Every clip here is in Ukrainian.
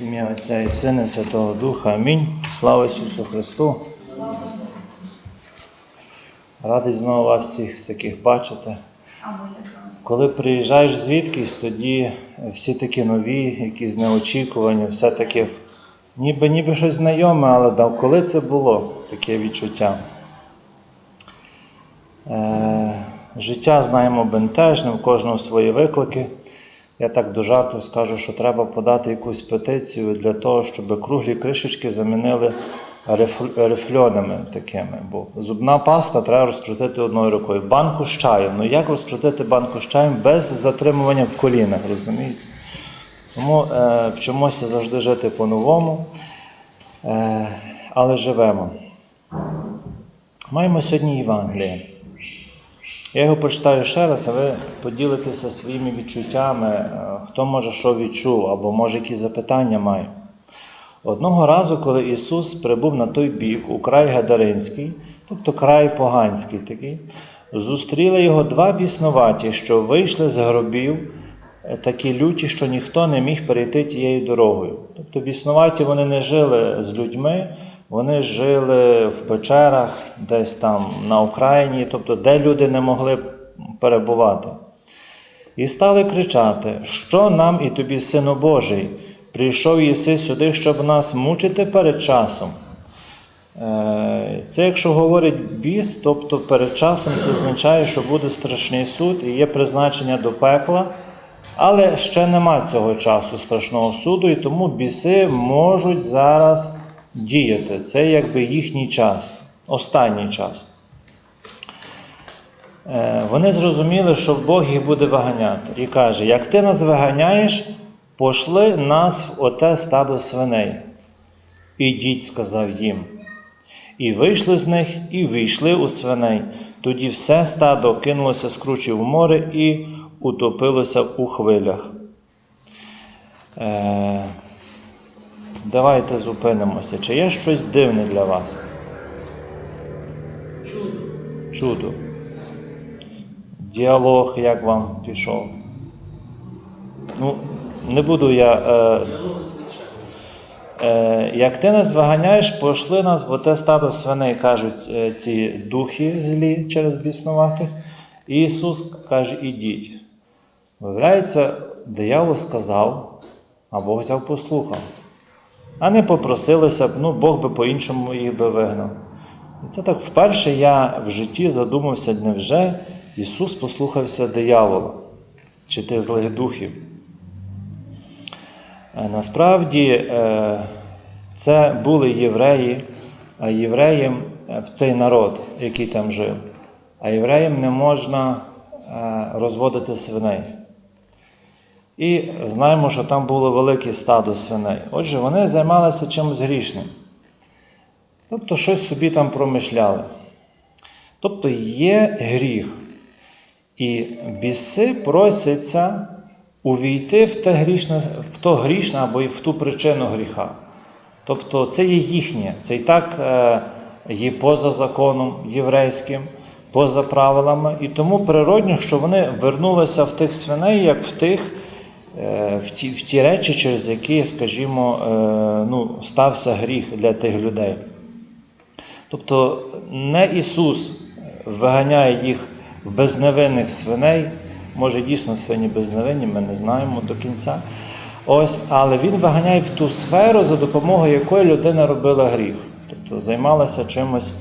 В ім'я Отця і Сина, Святого Духа. Амінь. Слава Ісусу Христу. Радий знову вас всіх таких бачити. Коли приїжджаєш звідкись, тоді всі такі нові, якісь неочікувані, все таке, ніби ніби щось знайоме, але да, коли це було таке відчуття? Е, життя знаємо бентежне, у кожного свої виклики. Я так до жарту скажу, що треба подати якусь петицію для того, щоб круглі кришечки замінили риф- рифльонами такими. Бо зубна паста треба розкрутити одною рукою. Банку з чаєм. Ну як розкрутити банку з чаєм без затримування в колінах, розумієте? Тому е, вчимося завжди жити по-новому, е, але живемо. Маємо сьогодні Євангеліє. Я його прочитаю ще раз, а ви поділитеся своїми відчуттями, е, хто може що відчув, або може які запитання має. Одного разу, коли Ісус прибув на той бік, у край Гадаринський, тобто край поганський такий, зустріли його два біснуваті, що вийшли з гробів, е, такі люті, що ніхто не міг перейти тією дорогою. Тобто біснуваті вони не жили з людьми, вони жили в печерах, десь там на Україні, тобто де люди не могли перебувати. І стали кричати: Що нам і тобі, Сину Божий? Прийшов єси сюди, щоб нас мучити перед часом. Е, Це, якщо говорить біс, тобто перед часом це означає, що буде страшний суд і є призначення до пекла, але ще нема цього часу страшного суду, і тому біси можуть зараз діяти. Це якби їхній час, останній час. Е, Вони зрозуміли, що Бог їх буде виганяти. І каже: як ти нас виганяєш, пошли нас в оте стадо свиней. Ідіть, сказав їм. І вийшли з них, і війшли у свиней. Тоді все стадо кинулося з кручі в море і утопилося у хвилях. Давайте зупинимося. Чи є щось дивне для вас? Чудо. Чудо. Діалог, як вам пішов? Ну, не буду я. Е, Е, як ти нас виганяєш, пошли нас, бо те стадо свиней, кажуть е, ці духи злі через біснуватих. І Ісус каже, ідіть. Виявляється, диявол сказав, а Бог взяв послухав. А не попросилися б, ну Бог би по-іншому їх би вигнав. І це так вперше я в житті задумався, невже Ісус послухався диявола чи тих злих духів. Е, Насправді е, це були євреї, а євреям е, в той народ, який там жив, а євреям не можна розводити свиней. І знаємо, що там було велике стадо свиней. Отже, вони займалися чимось грішним. Тобто щось собі там промишляли. Тобто є гріх. І біси просяться увійти в те грішне, в то грішне або в ту причину гріха. Тобто це є їхнє, це і так е, є поза законом єврейським, поза правилами. І тому природньо, що вони вернулися в тих свиней, як в тих, в ті, в ті речі, через які, скажімо, е, ну, стався гріх для тих людей. Тобто не Ісус виганяє їх в безневинних свиней, може дійсно свині безневинні, ми не знаємо до кінця. Ось, але Він виганяє в ту сферу, за допомогою якої людина робила гріх, тобто займалася чимось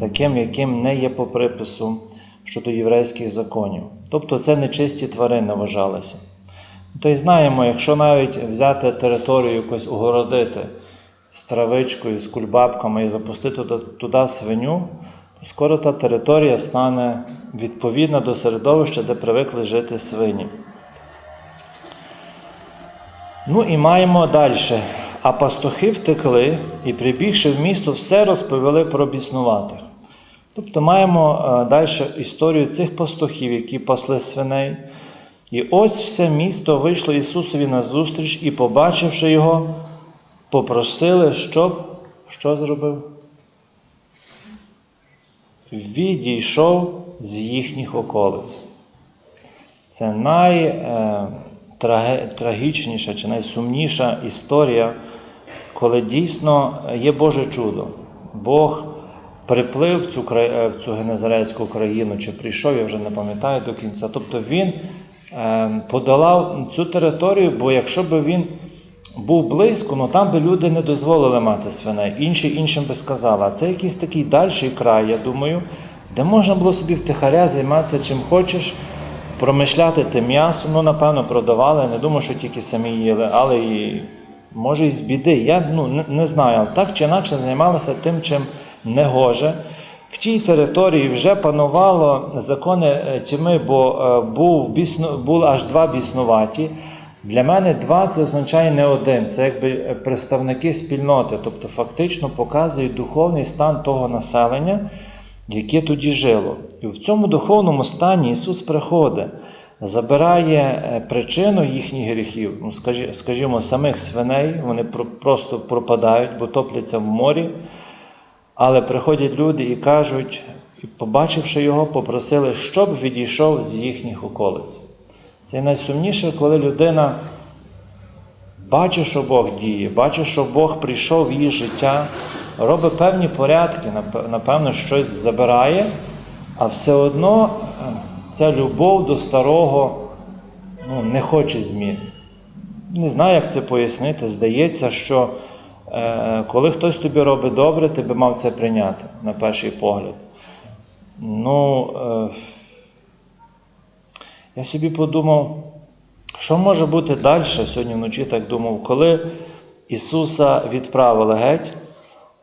таким, яким не є по припису щодо єврейських законів. Тобто це нечисті тварини вважалися. То й знаємо, якщо навіть взяти територію якось огородити з травичкою, з кульбабками і запустити туди, свиню, то скоро та територія стане відповідна до середовища, де привикли жити свині. Ну і маємо далі. А пастухи втекли і, прибігши в місто, все розповіли про біснуватих. Тобто маємо далі історію цих пастухів, які пасли свиней. І ось все місто вийшло Ісусові на зустріч і, побачивши його, попросили, щоб що зробив? Відійшов з їхніх околиць. Це най, е, чи найсумніша історія, коли дійсно є Боже чудо. Бог приплив в цю, е, в цю Генезарецьку країну, чи прийшов, я вже не пам'ятаю до кінця. Тобто він подолав цю територію, бо якщо б він був близько, ну там би люди не дозволили мати свиней, інші іншим би сказали. А це якийсь такий дальший край, я думаю, де можна було собі втихаря займатися чим хочеш, промишляти те м'ясо. Ну, напевно, продавали. Не думаю, що тільки самі їли, але і може і з біди. Я ну, не, не знаю, але так чи інакше займалися тим, чим не гоже. В тій території вже панувало закони е, тьми, бо е, був бісно, було аж два біснуваті. Для мене два це означає не один, це якби е, представники спільноти, тобто фактично показують духовний стан того населення, яке тоді жило. І в цьому духовному стані Ісус приходить, забирає причину їхніх гріхів, ну, скажімо, самих свиней, вони просто пропадають, бо топляться в морі. Але приходять люди і кажуть, побачивши його, попросили, щоб відійшов з їхніх околиць. Це найсумніше, коли людина бачить, що Бог діє, бачить, що Бог прийшов в її життя, робить певні порядки, напевно, щось забирає, а все одно е, ця любов до старого ну, не хоче змін. Не знаю, як це пояснити. Здається, що коли хтось тобі робить добре, ти би мав це прийняти на перший погляд. Ну, е, я собі подумав, що може бути далі, сьогодні вночі так думав, коли Ісуса відправили геть,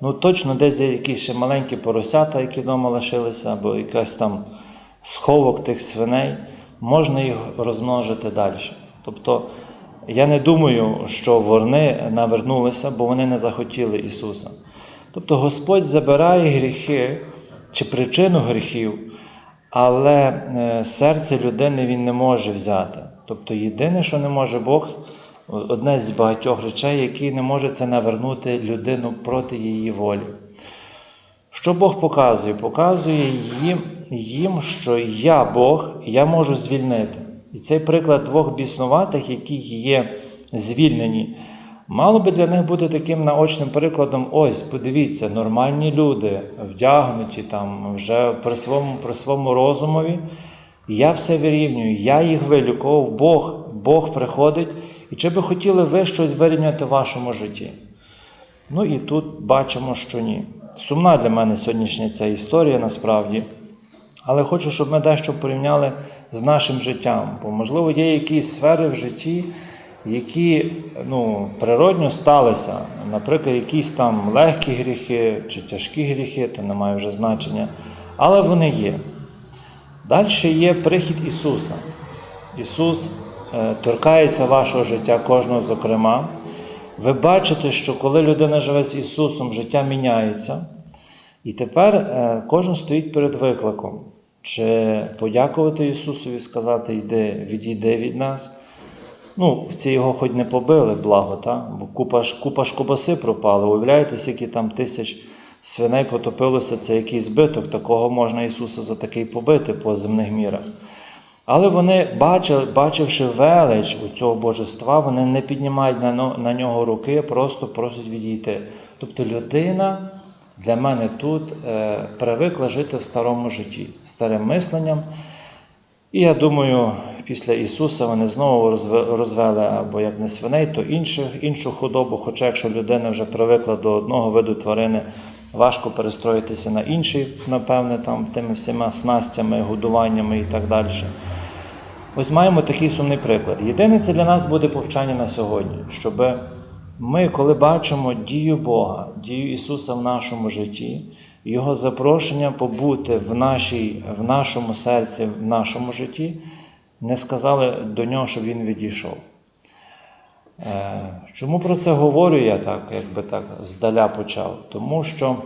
ну точно десь є якісь ще маленькі поросята, які вдома лишилися, або якась там сховок тих свиней, можна їх розмножити далі. Тобто, я не думаю, що ворни навернулися, бо вони не захотіли Ісуса. Тобто Господь забирає гріхи чи причину гріхів, але е, серце людини Він не може взяти. Тобто єдине, що не може Бог, одне з багатьох речей, які не може це навернути людину проти її волі. Що Бог показує? Показує їм, їм, що я Бог, я можу звільнити. І цей приклад двох біснуватих, які є звільнені, мало би для них бути таким наочним прикладом: ось, подивіться, нормальні люди, вдягнуті там вже при своєму, при своєму розумові. Я все вирівнюю, я їх вилікував, Бог, Бог приходить. І чи би хотіли ви щось вирівняти в вашому житті? Ну і тут бачимо, що ні. Сумна для мене сьогоднішня ця історія насправді. Але хочу, щоб ми дещо порівняли з нашим життям. Бо, можливо, є якісь сфери в житті, які ну, природньо сталися. Наприклад, якісь там легкі гріхи чи тяжкі гріхи, то не має вже значення. Але вони є. Далі є прихід Ісуса. Ісус е, торкається вашого життя, кожного зокрема. Ви бачите, що коли людина живе з Ісусом, життя міняється. І тепер е, кожен стоїть перед викликом. Чи подякувати Ісусові, сказати, йди, відійди від нас. Ну, ці його хоч не побили, благо, та? бо купа, ж- купа ж кубаси пропали. Уявляєте, скільки там тисяч свиней потопилося, це який збиток, такого можна Ісуса за такий побити по земних мірах. Але вони, бачили, бачивши велич у цього божества, вони не піднімають на, на нього руки, просто просять відійти. Тобто людина для мене тут е, привикла жити в старому житті, старим мисленням. І я думаю, після Ісуса вони знову розвели або як не свиней, то інших, іншу худобу. Хоча якщо людина вже привикла до одного виду тварини, важко перестроїтися на інший, напевне, там тими всіма снастями, годуваннями і так далі. Ось маємо такий сумний приклад. Єдине це для нас буде повчання на сьогодні, щоб ми, коли бачимо дію Бога, дію Ісуса в нашому житті, Його запрошення побути в, нашій, в нашому серці, в нашому житті, не сказали до нього, щоб він відійшов. Е, Чому про це говорю я так, якби так здаля почав? Тому що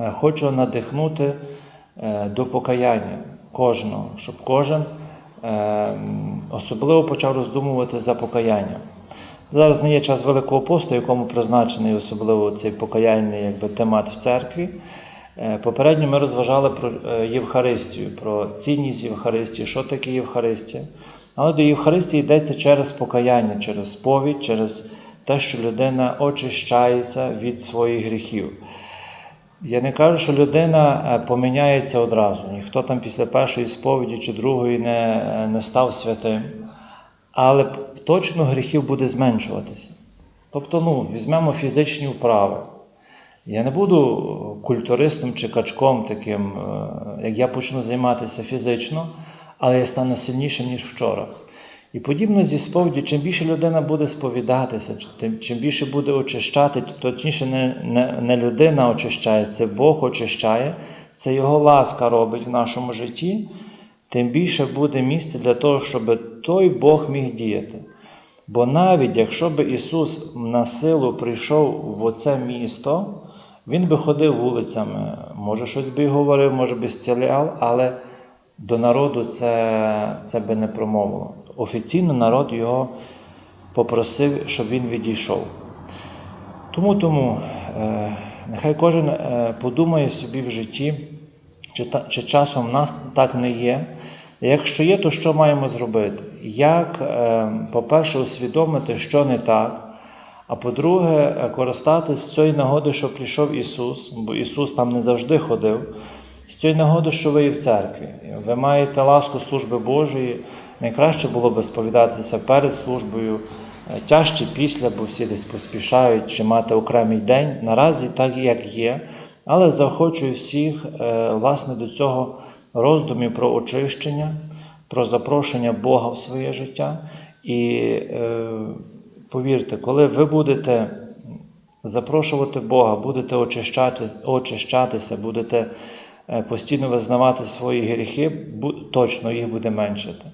е, хочу надихнути е, до покаяння кожного, щоб кожен особливо почав роздумувати за покаяння. Зараз не є час Великого посту, якому призначений особливо цей покаяльний якби, темат в церкві. Е, Попередньо ми розважали про е, Євхаристію, про цінність Євхаристії, що таке Євхаристія. Але до Євхаристії йдеться через покаяння, через сповідь, через те, що людина очищається від своїх гріхів. Я не кажу, що людина е, поміняється одразу. Ніхто там після першої сповіді чи другої не, не став святим. Але точно гріхів буде зменшуватися. Тобто, ну, візьмемо фізичні вправи. Я не буду культуристом чи качком таким, е, як я почну займатися фізично, але я стану сильнішим, ніж вчора. І подібно зі сповіді, чим більше людина буде сповідатися, чим більше буде очищати, точніше, не, не, не людина очищає, це Бог очищає, це Його ласка робить в нашому житті, тим більше буде місце для того, щоб той Бог міг діяти. Бо навіть якщо би Ісус на силу прийшов в оце місто, Він би ходив вулицями, може щось би й говорив, може би зціляв, але до народу це, це би не промовило. Офіційно народ його попросив, щоб він відійшов. Тому, тому е, нехай кожен е, подумає собі в житті, чи, та, чи часом в нас так не є. Якщо є, то що маємо зробити? Як, е, по-перше, усвідомити, що не так, а по-друге, е, користатися з цієї нагоди, що прийшов Ісус, бо Ісус там не завжди ходив. З цієї нагоди, що ви є в церкві. Ви маєте ласку служби Божої. Найкраще було би сповідатися перед службою, е, тяжче після, бо всі десь поспішають чи мати окремий день. Наразі так як є. Але заохочую всіх власне до цього роздумів про очищення, про запрошення Бога в своє життя. І е, повірте, коли ви будете запрошувати Бога, будете очищати, очищатися, будете е, постійно визнавати свої гріхи, точно їх буде меншити.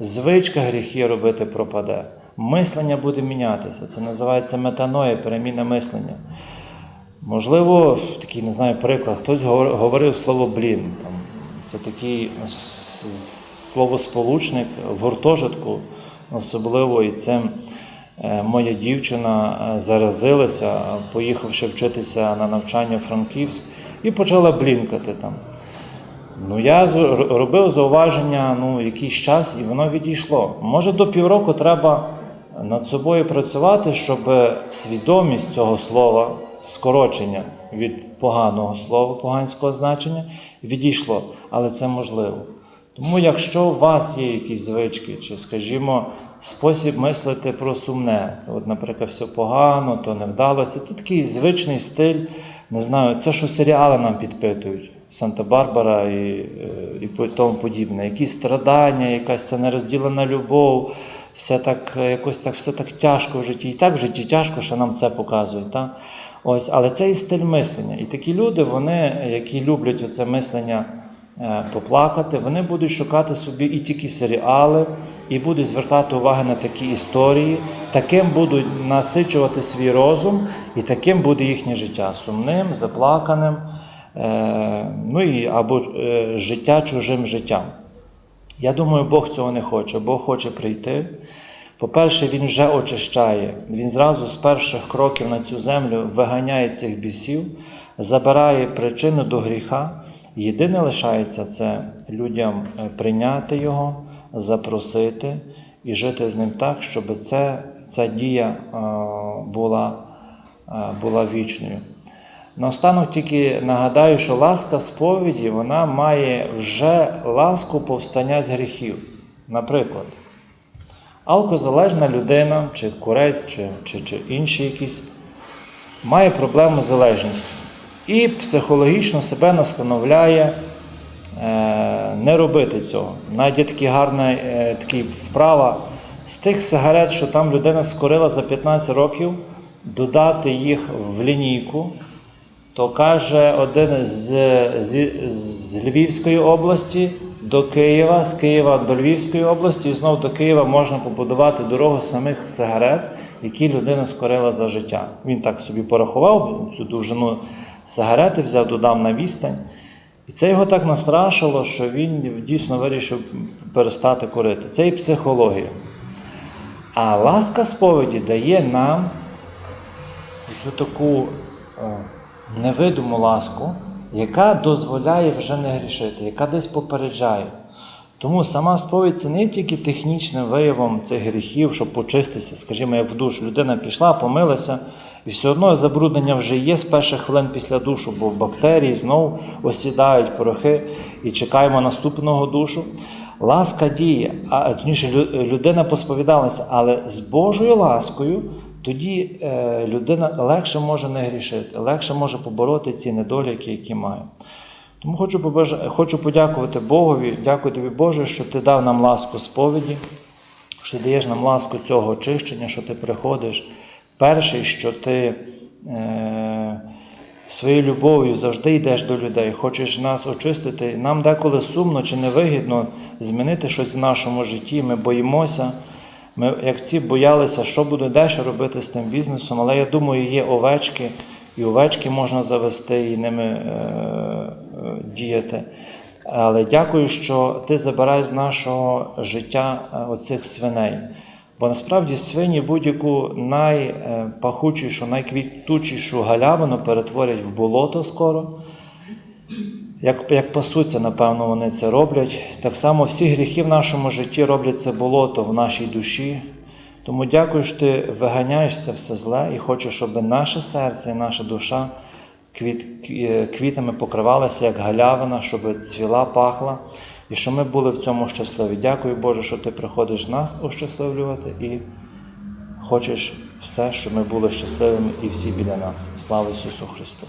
Звичка гріхи робити пропаде. Мислення буде мінятися. Це називається метаноя, переміна мислення. Можливо, такий не знаю приклад, хтось говорив слово блін. Там, це такий словосполучник в гуртожитку, особливо і цим е, моя дівчина е, заразилася, поїхавши вчитися на навчання в Франківськ, і почала блінкати там. Ну, я робив зауваження ну, якийсь час, і воно відійшло. Може, до півроку треба над собою працювати, щоб свідомість цього слова, скорочення від поганого слова, поганського значення, відійшло. Але це можливо. Тому, якщо у вас є якісь звички, чи, скажімо, спосіб мислити про сумне, от, наприклад, все погано, то не вдалося, це такий звичний стиль, не знаю, це що серіали нам підпитують. Санта-Барбара і, е, і тому подібне. Якісь страдання, якась це нерозділена любов, все так, е, якось так, все так тяжко в житті. І так в житті тяжко, що нам це показують. Та? Ось, але це і стиль мислення. І такі люди, вони, які люблять оце мислення е, поплакати, вони будуть шукати собі і тільки серіали, і будуть звертати увагу на такі історії, таким будуть насичувати свій розум, і таким буде їхнє життя сумним, заплаканим, е, ну і або е, життя чужим життям. Я думаю, Бог цього не хоче. Бог хоче прийти. По-перше, Він вже очищає. Він зразу з перших кроків на цю землю виганяє цих бісів, забирає причину до гріха. Єдине лишається це людям е, прийняти його, запросити і жити з ним так, щоб це, ця дія е, була, е, була вічною. Наостанок тільки нагадаю, що ласка сповіді вона має вже ласку повстання з гріхів. Наприклад, алкозалежна людина, чи курець, чи, чи, чи інший якийсь, має проблему з залежністю і психологічно себе настановляє е, не робити цього. Навіть є така гарна е, такий вправа з тих сигарет, що там людина скорила за 15 років, додати їх в лінійку. То каже один з, з, з Львівської області до Києва, з Києва до Львівської області, і знову до Києва можна побудувати дорогу самих сигарет, які людина скорила за життя. Він так собі порахував цю довжину сигарети, взяв, додав на відстань. І це його так настрашило, що він дійсно вирішив перестати курити. Це і психологія. А ласка сповіді дає нам цю таку е, невидиму ласку, яка дозволяє вже не грішити, яка десь попереджає. Тому сама сповідь це не тільки технічним виявом цих гріхів, щоб почиститися, скажімо, як в душ. Людина пішла, помилася, і все одно забруднення вже є з перших хвилин після душу, бо бактерії знову осідають порохи і чекаємо наступного душу. Ласка діє, а точніше, людина посповідалася, але з Божою ласкою тоді е, людина легше може не грішити, легше може побороти ці недоліки, які має. Тому хочу, побажа- хочу подякувати Богові, дякую тобі, Боже, що ти дав нам ласку сповіді, що даєш нам ласку цього очищення, що ти приходиш. Перший, що ти е, своєю любов'ю завжди йдеш до людей, хочеш нас очистити. Нам деколи сумно чи невигідно змінити щось в нашому житті. Ми боїмося. Ми, як ці боялися, що буде далі робити з тим бізнесом, але я думаю, є овечки, і овечки можна завести і ними е, е, діяти. Але дякую, що ти забираєш з нашого життя е, оцих свиней. Бо насправді свині будь-яку найпахучішу, найквітучішу галявину перетворять в болото скоро. Як, як пасуться, напевно, вони це роблять. Так само всі гріхи в нашому житті роблять це болото в нашій душі. Тому дякую, що ти виганяєш це все зле і хочеш, щоб наше серце і наша душа квіт, квітами покривалася, як галявина, щоб цвіла, пахла, і щоб ми були в цьому щасливі. Дякую, Боже, що ти приходиш нас ощасливлювати і хочеш все, щоб ми були щасливими і всі біля нас. Слава Ісусу Христу!